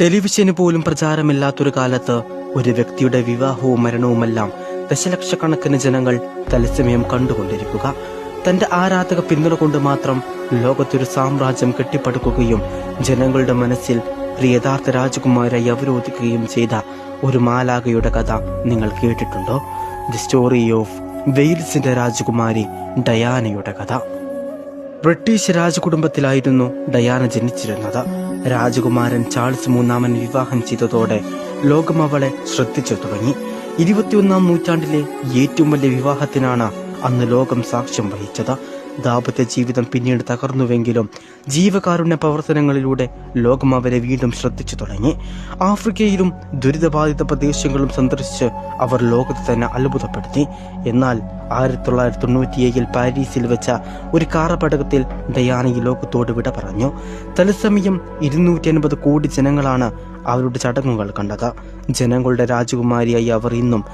ടെലിവിഷന് പോലും പ്രചാരമില്ലാത്തൊരു കാലത്ത് ഒരു വ്യക്തിയുടെ വിവാഹവും മരണവുമെല്ലാം ദശലക്ഷക്കണക്കിന് ജനങ്ങൾ തത്സമയം കണ്ടുകൊണ്ടിരിക്കുക. തന്റെ ആരാധക പിന്തുണ കൊണ്ട് മാത്രം ലോകത്തൊരു സാമ്രാജ്യം കെട്ടിപ്പടുക്കുകയും ജനങ്ങളുടെ മനസ്സിൽ ഒരു യഥാർത്ഥ രാജകുമാരായി അവരോധിക്കുകയും ചെയ്ത ഒരു മാലാകയുടെ കഥ നിങ്ങൾ കേട്ടിട്ടുണ്ടോ? ദി സ്റ്റോറി ഓഫ് വെയിൽസിന്റെ രാജകുമാരി ഡയാനയുടെ കഥ. ബ്രിട്ടീഷ് രാജകുടുംബത്തിലായിരുന്നു ഡയാന ജനിച്ചിരുന്നത്. രാജകുമാരൻ ചാൾസ് മൂന്നാമൻ വിവാഹം ചെയ്തതോടെ ലോകം അവളെ ശ്രദ്ധിച്ചു തുടങ്ങി. ഇരുപത്തിയൊന്നാം നൂറ്റാണ്ടിലെ ഏറ്റവും വലിയ വിവാഹത്തിനാണ് അന്ന് ലോകം സാക്ഷ്യം വഹിച്ചത്. ദാമ്പത്യ ജീവിതം പിന്നീട് തകർന്നുവെങ്കിലും ജീവകാരുണ്യ പ്രവർത്തനങ്ങളിലൂടെ ലോകം അവരെ വീണ്ടും ശ്രദ്ധിച്ചു തുടങ്ങി. ആഫ്രിക്കയിലും ദുരിതബാധിത പ്രദേശങ്ങളും സന്ദർശിച്ച് അവർ ലോകത്തെ തന്നെ അത്ഭുതപ്പെടുത്തി. എന്നാൽ ആയിരത്തി തൊള്ളായിരത്തി തൊണ്ണൂറ്റിയേഴിൽ പാരീസിൽ വെച്ച ഒരു കാറപടകത്തിൽ ഡയാന ഈ ലോകത്തോട് വിട പറഞ്ഞു. തത്സമയം ഇരുന്നൂറ്റി അൻപത് കോടി ജനങ്ങളാണ് അവരുടെ ചടങ്ങുകൾ കണ്ടത്. ജനങ്ങളുടെ രാജകുമാരിയായി അവർ ഇന്നും